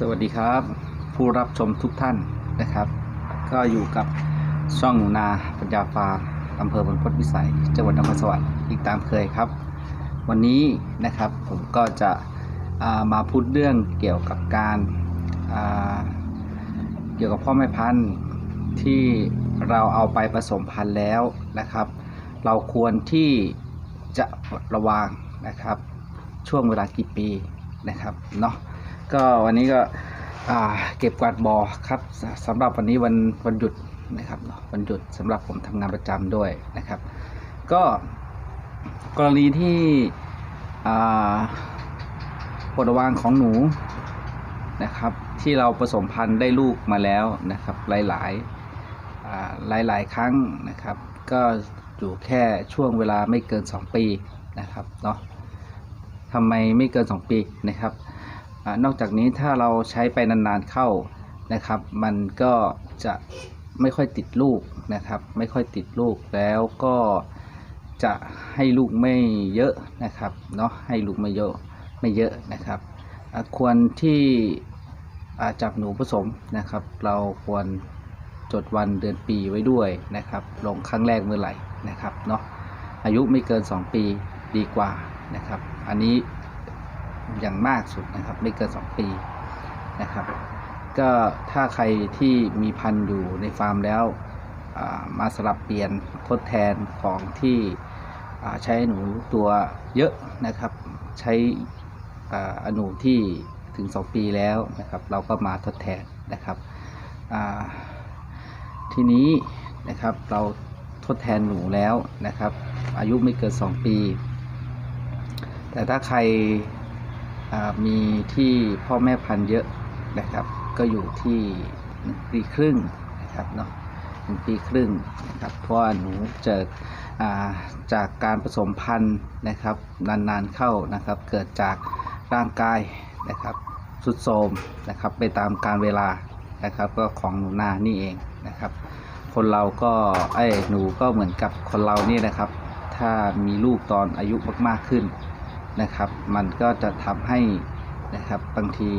สวัสดีครับ ผู้รับชมทุกท่านนะครับ ก็อยู่กับช่องหนูนาปัญญาฟาร์มอำเภอบรรพตวิสัย จังหวัดนครสวรรค์อีกตามเคยครับ วันนี้นะครับผมก็จะามาพูดเรื่องเกี่ยวกับการาเกี่ยวกับพ่อแม่พันธุ์ที่เราเอาไปผสมพันธุ์แล้วนะครับ เราควรที่จะระวังนะครับ ช่วงเวลากี่ปีนะครับเนาะ ก็วันนี้ก็เก็บกวาดบอ่อครับสำหรับวันนี้วันวันหยุดนะครับเนอะวันหยุดสำหรับผมทำงานประจำด้วยนะครับ ก็กรณีที่อ่าผลวางของหนูนะครับ ที่เราผสมพันธุ์ได้ลูกมาแล้วนะครับ หลายๆอ่ายหลายครั้งนะครับ ก็อยู่แค่ช่วงเวลาไม่เกิน 2 ปีนะครับเนาะทำไมไม่เกิน 2 ปีนะครับ อนอกจากนี้ถ้าเราใช้ไปนานๆเข้านะครับ มันก็จะไม่ค่อยติดลูกนะครับ ไม่ค่อยติดลูกแล้วก็จะให้ลูกไม่เยอะนะครับเนาะให้ลูกไม่เยอะไม่เยอะนะครับ ควรที่จับหนูผสมนะครับ เราควรจดวันเดือนปีไว้ด้วยนะครับ ลงครั้งแรกเมื่อไหร่นะครับเนาะอายุไม่เกิน 2 ปีดีกว่านะครับ อันนี้ อย่างมากสุดนะครับ ไม่เกิน2 ปีนะครับ ก็ถ้าใครที่มีพันธุ์อยู่ในฟาร์มแล้วมาสลับเปลี่ยนทดแทนของที่ใช้หนูตัวเยอะนะครับ ใช้อาอนูที่ถึง 2 ปีแล้วนะครับ เราก็มาทดแทนนะครับทีนี้นะครับเราทดแทนหนูแล้วนะครับ อายุไม่เกิน 2 ปี แต่ถ้าใคร มีที่พ่อแม่พันธุ์เยอะนะครับ ก็อยู่ที่ปีครึ่งนะครับเนาะหนึ่งปีครึ่งนะครับเพราะว่าหนูเจอจากการผสมพันธุ์นะครับนานๆเข้านะครับเกิดจากร่างกายนะครับสุดโทมนะครับไปตามการเวลานะครับก็ของหนูนานี่เองนะครับ คนเราก็ไอ้หนูก็เหมือนกับคนเรานี่นะครับ ถ้ามีลูกตอนอายุมากๆขึ้น นะครับ มันก็จะทำให้นะครับบางที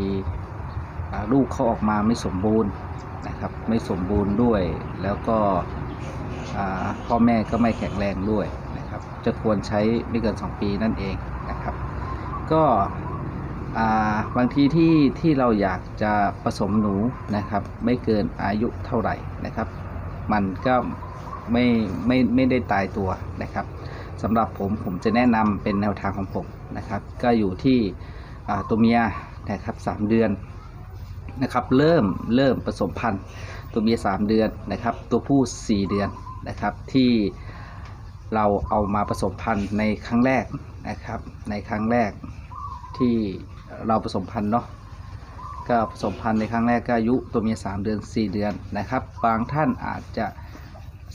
ลูกเขาออกมาไม่สมบูรณ์นะครับ ไม่สมบูรณ์ด้วย แล้วก็พ่อแม่ก็ไม่แข็งแรงด้วยนะครับ จะควรใช้ไม่เกิน 2 ปีนั่นเองนะครับ ก็บางทีที่ที่เราอยากจะผสมหนูนะครับ ไม่เกินอายุเท่าไหร่นะครับ มันก็ไม่ไม่ไม่ได้ตายตัวนะครับ สำหรับผมผมจะแนะนำเป็นแนวทางของผมนะครับ ก็อยู่ที่ตัวเมียนะครับสามเดือนนะครับ เริ่มเริ่มผสมพันธุ์ตัวเมียสามเดือนนะครับ ตัวผู้สี่เดือนนะครับที่เราเอามาผสมพันธุ์ในครั้งแรกนะครับ ในครั้งแรกที่เราผสมพันธุ์เนาะก็ผสมพันธุ์ในครั้งแรกก็อายุตัวเมียสามเดือนสี่เดือนนะครับ บางท่านอาจจะ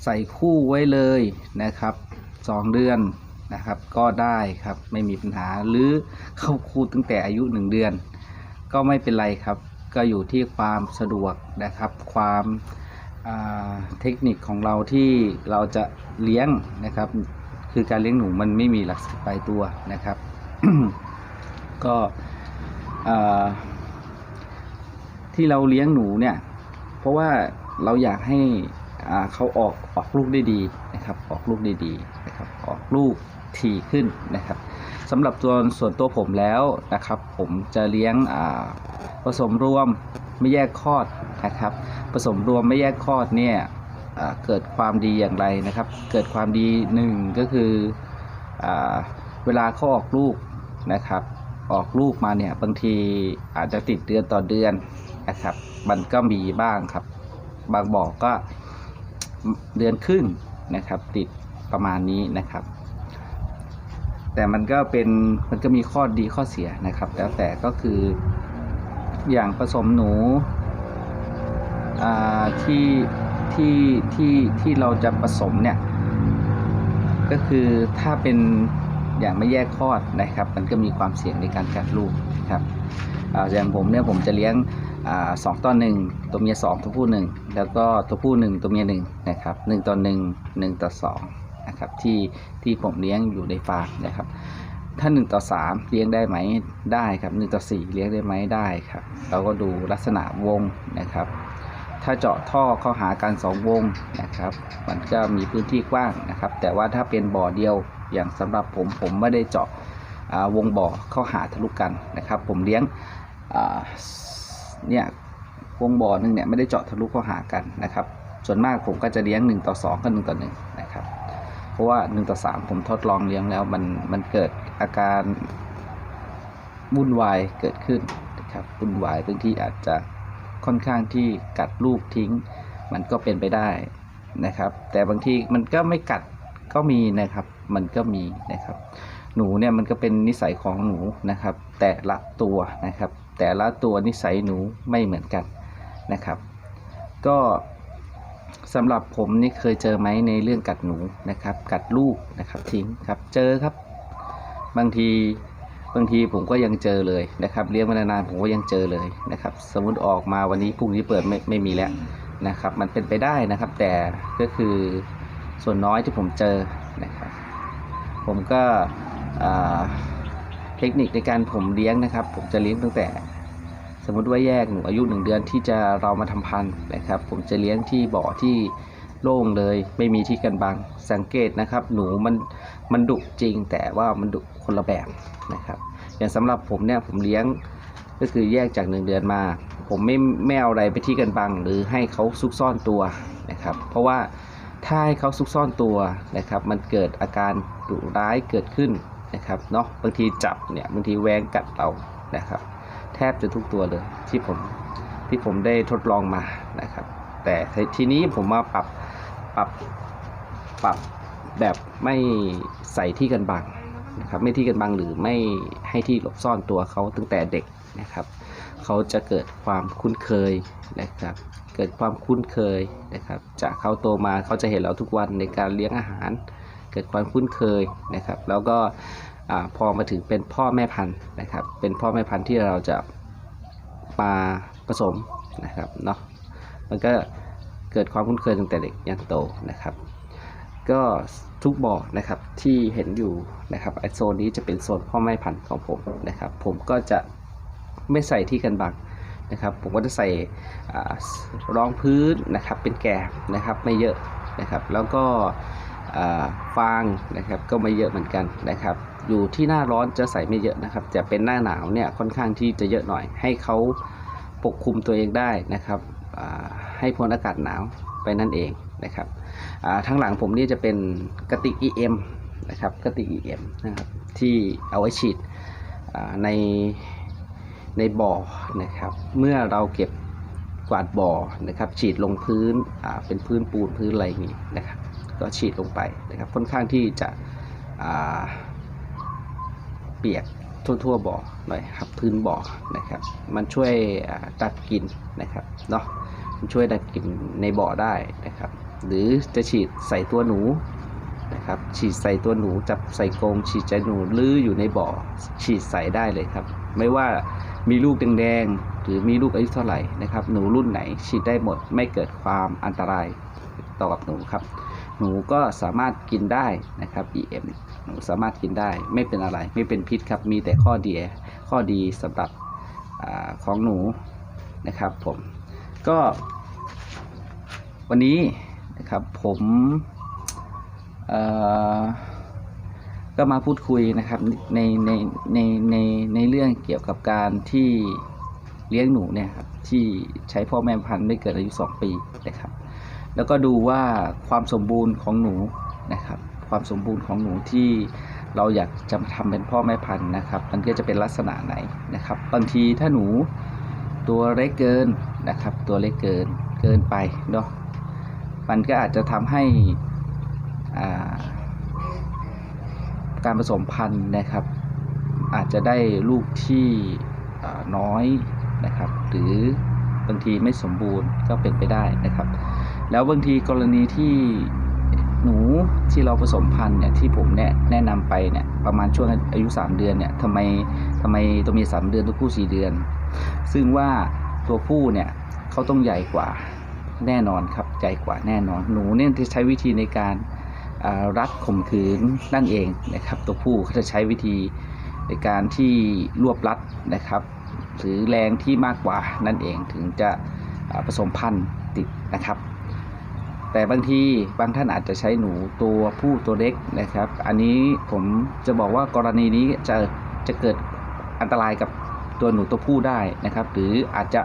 ใส่คู่ไว้เลยนะครับ สองเดือนนะครับ ก็ได้ครับไม่มีปัญหาหรือเข้าคูตั้งแต่อายุหนึ่งเดือน ก็ไม่เป็นไรครับ ก็อยู่ที่ความสะดวกนะครับ ความาเทคนิคของเราที่เราจะเลี้ยงนะครับ คือการเลี้ยงหนูมันไม่มีหลักสิบตายตัวนะครับ ก็ที่เราเลี้ยงหนูเนี่ย เพราะว่าเราอยากให้ เขาออกออกลูกได้ดีนะครับ ออกลูกได้ดีนะครับ ออกลูกถี่ขึ้นนะครับสำหรับตัวส่วนตัวผมแล้วนะครับ ผมจะเลี้ยงผสมรวมไม่แยกคลอดนะครับ ผสมรวมไม่แยกคลอดเนี่ยเกิดความดีอย่างไรนะครับ เกิดความดีหนึ่งก็คืออเวลาเขาออกลูกนะครับ ออกลูกมาเนี่ยบางทีอาจจะติดเดือนต่อเดือนนะครับ มันก็มีบ้างครับ บางบอกก็ เดือนครึ่งนะครับ ติดประมาณนี้นะครับ แต่มันก็เป็นมันก็มีข้อดีข้อเสียนะครับ แล้วแต่ก็คืออย่างผสมหนูอ่าที่ที่ที่ที่เราจะผสมเนี่ย ก็คือถ้าเป็นอย่างไม่แยกคลอดนะครับ มันก็มีความเสี่ยงในการกัดลูกนะครับออย่างผมเนี่ยผมจะเลี้ยง สองต่อหนึ่งตัวเมียสองตัวผู้หนึ่งแล้วก็ตัวผู้หนึ่งตัวเมียหนึ่งนะครับหนึ่งต่อหนึ่งหนึ่งต่อสองนะครับที่ที่ผมเลี้ยงอยู่ในฟาร์มนะครับ ถ้าหนึ่งต่อสามเลี้ยงได้ไหมได้ครับหนึ่งต่อสี่เลี้ยงได้ไหมได้ครับ เราก็ดูลักษณะวงนะครับ ถ้าเจาะท่อเข้าหากันสองวงนะครับ มันก็มีพื้นที่กว้างนะครับ แต่ว่าถ้าเป็นบ่อเดียวอย่างสำหรับผมผมไม่ได้เจาะวงบ่อเข้าหาทะลุกันนะครับ ผมเลี้ยง เนี่ยวงบ่อหนึ่งเนี่ยไม่ได้เจาะทะลุเข้าหากันนะครับ ส่วนมากผมก็จะเลี้ยง 1 ต่อ 2 กับ 1 ต่อ 1 นะครับ เพราะว่า 1 ต่อ 3 ผมทดลองเลี้ยงแล้วมันมันเกิดอาการวุ่นวายเกิดขึ้นนะครับวุ่นวายบางทีอาจจะค่อนข้างที่กัดลูกทิ้ง มันก็เป็นไปได้นะครับ แต่บางทีมันก็ไม่กัดก็มีนะครับ มันก็มีนะครับ หนูเนี่ยมันก็เป็นนิสัยของหนูนะครับ แต่ละตัวนะครับ แต่ละตัวนิสัยหนูไม่เหมือนกันนะครับ ก็สำหรับผมนี่เคยเจอไหมในเรื่องกัดหนูนะครับ กัดลูกนะครับทิ้งครับเจอครับ บางทีบางทีผมก็ยังเจอเลยนะครับ เลี้ยงมานานๆผมก็ยังเจอเลยนะครับ สมมุติออกมาวันนี้พรุ่งนี้เปิดไม่ไม่มีแล้วนะครับ มันเป็นไปได้นะครับ แต่ก็คือส่วนน้อยที่ผมเจอนะครับ ผมก็เทคนิคในการผมเลี้ยงนะครับ ผมจะเลี้ยงตั้งแต่ สมมติว่าแยกหนูอายุหนึ่งเดือนที่จะเรามาทำพันธุ์นะครับ ผมจะเลี้ยงที่บ่อที่โล่งเลย ไม่มีที่กันบังสังเกตนะครับ หนูมันมันดุจริง แต่ว่ามันดุคนละแบบนะครับ อย่างสำหรับผมเนี่ยผมเลี้ยงก็คือแยกจากหนึ่งเดือนมา ผมไม่ไม่เอาอะไรไปที่กันบัง หรือให้เขาซุกซ่อนตัวนะครับ เพราะว่าถ้าให้เขาซุกซ่อนตัวนะครับ มันเกิดอาการดุร้ายเกิดขึ้นนะครับเนาะบางทีจับเนี่ยบางทีแหวงกัดเรานะครับ บจะทุกตัวเลยที่ผมที่ผมได้ทดลองมานะครับ แต่ทีนี้ผมมาปรับปรับปรับแบบไม่ใส่ที่กันบังนะครับไม่ที่กันบังหรือไม่ให้ที่หลบซ่อนตัวเขาตั้งแต่เด็กนะครับเขาจะเกิดความคุ้นเคยนะครับเกิดความคุ้นเคยนะครับจากเขาโตมาเขาจะเห็นเราทุกวันในการเลี้ยงอาหาร เกิดความคุ้นเคยนะครับ แล้วก็ อพอมาถึงเป็นพ่อแม่พันธุ์นะครับ เป็นพ่อแม่พันธุ์ที่เราจะมาผสมนะครับเนาะมันก็เกิดความคุ้นเคยตั้งแต่เด็กยันโตนะครับ ก็ทุกบ่อนะครับที่เห็นอยู่นะครับไอโซนนี้จะเป็นโซนพ่อแม่พันธุ์ของผมนะครับ ผมก็จะไม่ใส่ที่กันบังนะครับผมก็จะใส่รองพื้นนะครับเป็นแกบนะครับไม่เยอะนะครับ แล้วก็ฟางนะครับก็ไม่เยอะเหมือนกันนะครับ อยู่ที่หน้าร้อนจะใส่ไม่เยอะนะครับ จะเป็นหน้าหนาวเนี่ยค่อนข้างที่จะเยอะหน่อย ให้เขาปกคลุมตัวเองได้นะครับให้พ้นอากาศหนาวไปนั่นเองนะครับทั้งหลังผมนี่จะเป็นกระติก EM นะครับกระติก EM นะครับที่เอาไว้ฉีดในในบ่อนะครับเมื่อเราเก็บกวาดบ่อนะครับฉีดลงพื้นเป็นพื้นปูนพื้นอะไรนี้นะครับก็ฉีดลงไปนะครับค่อนข้างที่จะ เปียกทั่วๆบ่อหน่อยครับพื้นบ่อนะครับ มันช่วยดับกลิ่นนะครับเนาะมันช่วยดับกลิ่นในบ่อได้นะครับ หรือจะฉีดใส่ตัวหนูนะครับ ฉีดใส่ตัวหนูจับใส่กรงฉีดใส่หนูหรืออยู่ในบ่อฉีดใส่ได้เลยครับ ไม่ว่ามีลูกแดงๆหรือมีลูกอายุเท่าไหร่นะครับ หนูรุ่นไหนฉีดได้หมดไม่เกิดความอันตรายต่อกับหนูครับ หนูก็สามารถกินได้นะครับ EM หนูสามารถกินได้ไม่เป็นอะไร ไม่เป็นพิษครับ มีแต่ข้อดีข้อดีสำหรับอของหนูนะครับผมก็ วันนี้นะครับผมก็มาพูดคุยนะครับในในในในในเรื่องเกี่ยวกับการที่เลี้ยงหนูเนี่ยครับที่ใช้พ่อแม่พันธุ์ไม่เกินอายุ 2 ปีนะครับ แล้วก็ดูว่าความสมบูรณ์ของหนูนะครับ ความสมบูรณ์ของหนูที่เราอยากจะทำเป็นพ่อแม่พันธุ์นะครับ มันก็จะเป็นลักษณะไหนนะครับ บางทีถ้าหนูตัวเล็กเกินนะครับ ตัวเล็กเกินเกินไปเนาะมันก็อาจจะทำให้อ่าการผสมพันธุ์นะครับ อาจจะได้ลูกที่น้อยนะครับ หรือบางทีไม่สมบูรณ์ก็เป็นไปได้นะครับ แล้วบางทีกรณีที่หนูที่เราผสมพันธุ์เนี่ยที่ผมแนะแนะนำไปเนี่ยประมาณช่วงอายุ 3 เดือนเนี่ยทำไมทำไมตัวเมียสามเดือนตัวผู้สี่เดือน ซึ่งว่าตัวผู้เนี่ยเขาต้องใหญ่กว่าแน่นอนครับใหญ่กว่าแน่นอน หนูเนี่ยจะใช้วิธีในการรัดข่มขืนนั่นเองนะครับ ตัวผู้เขาจะใช้วิธีในการที่รวบรัดนะครับหรือแรงที่มากกว่านั่นเองถึงจะผสมพันธุ์ติดนะครับ แต่บางทีบางท่านอาจจะใช้หนูตัวผู้ตัวเล็กนะครับ อันนี้ผมจะบอกว่ากรณีนี้จะจะเกิดอันตรายกับตัวหนูตัวผู้ได้นะครับ หรืออาจจะ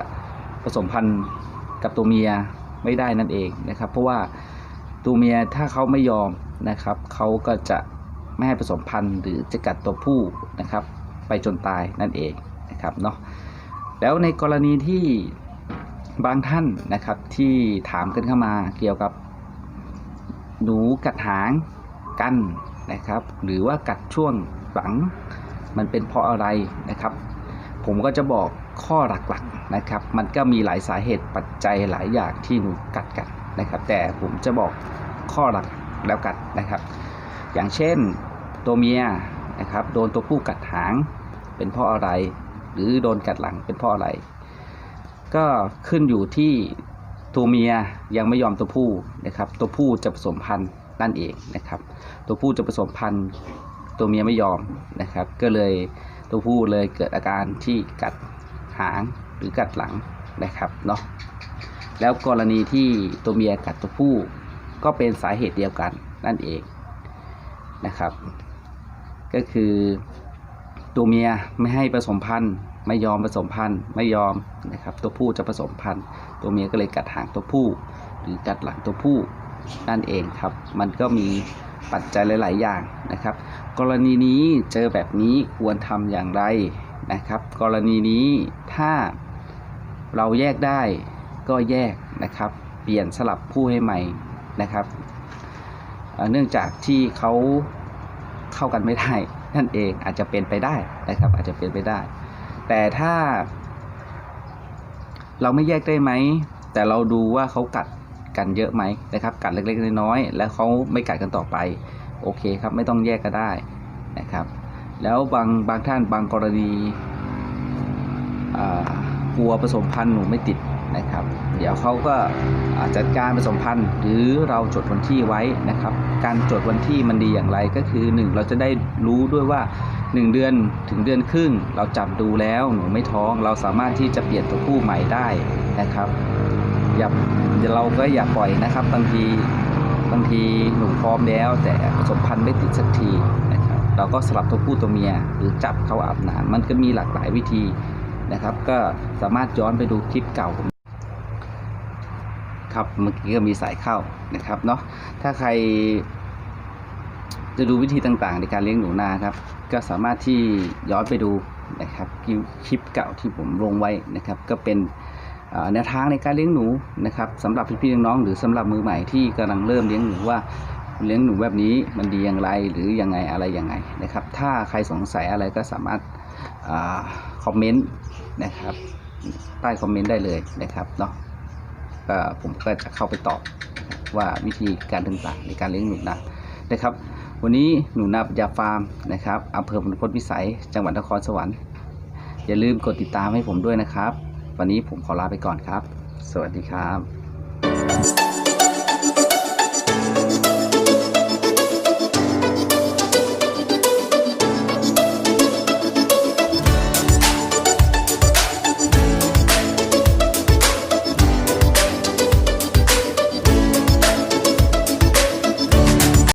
ผสมพันธุ์กับตัวเมียไม่ได้นั่นเองนะครับ เพราะว่าตัวเมียถ้าเขาไม่ยอมนะครับเขาก็จะไม่ให้ผสมพันธุ์หรือจะกัดตัวผู้นะครับ ไปจนตายนั่นเองนะครับเนาะแล้วในกรณีที่ บางท่านนะครับที่ถามกันเข้ามาเกี่ยวกับ หนูกัดหางกันนะครับ หรือว่ากัดช่วงหลังมันเป็นเพราะอะไรนะครับ ผมก็จะบอกข้อหลักๆนะครับ มันก็มีหลายสาเหตุปัจจัยหลายอย่างที่หนูกัดกันนะครับ แต่ผมจะบอกข้อหลักแล้วกันนะครับ อย่างเช่นตัวเมียนะครับ โดนตัวผู้กัดหางเป็นเพราะอะไร หรือโดนกัดหลังเป็นเพราะอะไร ก็ขึ้นอยู่ที่ตัวเมียยังไม่ยอมตัวผู้นะครับ ตัวผู้จะผสมพันธุ์นั่นเองนะครับ ตัวผู้จะผสมพันธุ์ตัวเมียไม่ยอมนะครับ ก็เลยตัวผู้เลยเกิดอาการที่กัดหางหรือกัดหลังนะครับเนาะแล้วกรณีที่ตัวเมียกัดตัวผู้ก็เป็นสาเหตุเดียวกันนั่นเองนะครับ ก็คือตัวเมียไม่ให้ผสมพันธุ์ ไม่ยอมผสมพันธุ์ไม่ยอมนะครับ ตัวผู้จะผสมพันธุ์ ตัวเมียก็เลยกัดหางตัวผู้ หรือกัดหลังตัวผู้นั่นเองครับ มันก็มีปัจจัยหลาย ๆ อย่างนะครับ กรณีนี้เจอแบบนี้ควรทำอย่างไรนะครับ กรณีนี้ถ้าเราแยกได้ก็แยกนะครับ เปลี่ยนสลับผู้ให้ใหม่นะครับเเนื่องจากที่เขาเข้ากันไม่ได้นั่นเองอาจจะเป็นไปได้นะครับ อาจจะเป็นไปได้ แต่ถ้า เราไม่แยกได้ไหม แต่เราดูว่าเขากัดกันเยอะไหมนะครับ กัดเล็กๆน้อยๆแล้วเขาไม่กัดกันต่อไป โอเคครับไม่ต้องแยกก็ได้นะครับ แล้วบางบางท่านบางกรณีกลัวผสมพันธุ์หนูไม่ติด นะครับ เดี๋ยวเขาก็จัดการผสมพันธุ์หรือเราจดวันที่ไว้นะครับ การจดวันที่มันดีอย่างไรก็คือ 1 เราจะได้รู้ด้วยว่า 1 เดือนถึงเดือนครึ่ง เราจับดูแล้วหนูไม่ท้อง เราสามารถที่จะเปลี่ยนตัวผู้ใหม่ได้นะครับอย่าเราก็อย่าปล่อยนะครับบางทีบางทีหนูพร้อมแล้ว แต่ผสมพันธุ์ไม่ติดสักทีนะครับเราก็สลับตัวผู้ตัวเมีย หรือจับเขาอาบน้ำมันก็มีหลากหลายวิธีนะครับ ก็สามารถย้อนไปดูคลิปเก่า ครับ เมื่อกี้ก็มีสายเข้านะครับเนาะถ้าใครจะดูวิธีต่างๆ ในการเลี้ยงหนูนาครับ ก็สามารถที่ย้อนไปดูนะครับคลิปเก่าที่ผมลงไว้นะครับ ก็เป็นแนวทางในการเลี้ยงหนูนะครับสำหรับพี่ๆน้องๆหรือสำหรับมือใหม่ที่กำลังเริ่มเลี้ยงหนูว่าเลี้ยงหนูแบบนี้มันดีอย่างไรหรือยังไงอะไรยังไงนะครับ ถ้าใครสงสัยอะไรก็สามารถอคอมเมนต์นะครับใต้คอมเมนต์ได้เลยนะครับเนาะ ก็ผมก็จะเข้าไปตอบว่าวิธีการต่างๆในการเลี้ยงหนูนานะครับ วันนี้หนูนาปัญญาฟาร์มนะครับอำเภอพนพวิสัย จังหวัดนครสวรรค์ อย่าลืมกดติดตามให้ผมด้วยนะครับ วันนี้ผมขอลาไปก่อนครับ สวัสดีครับ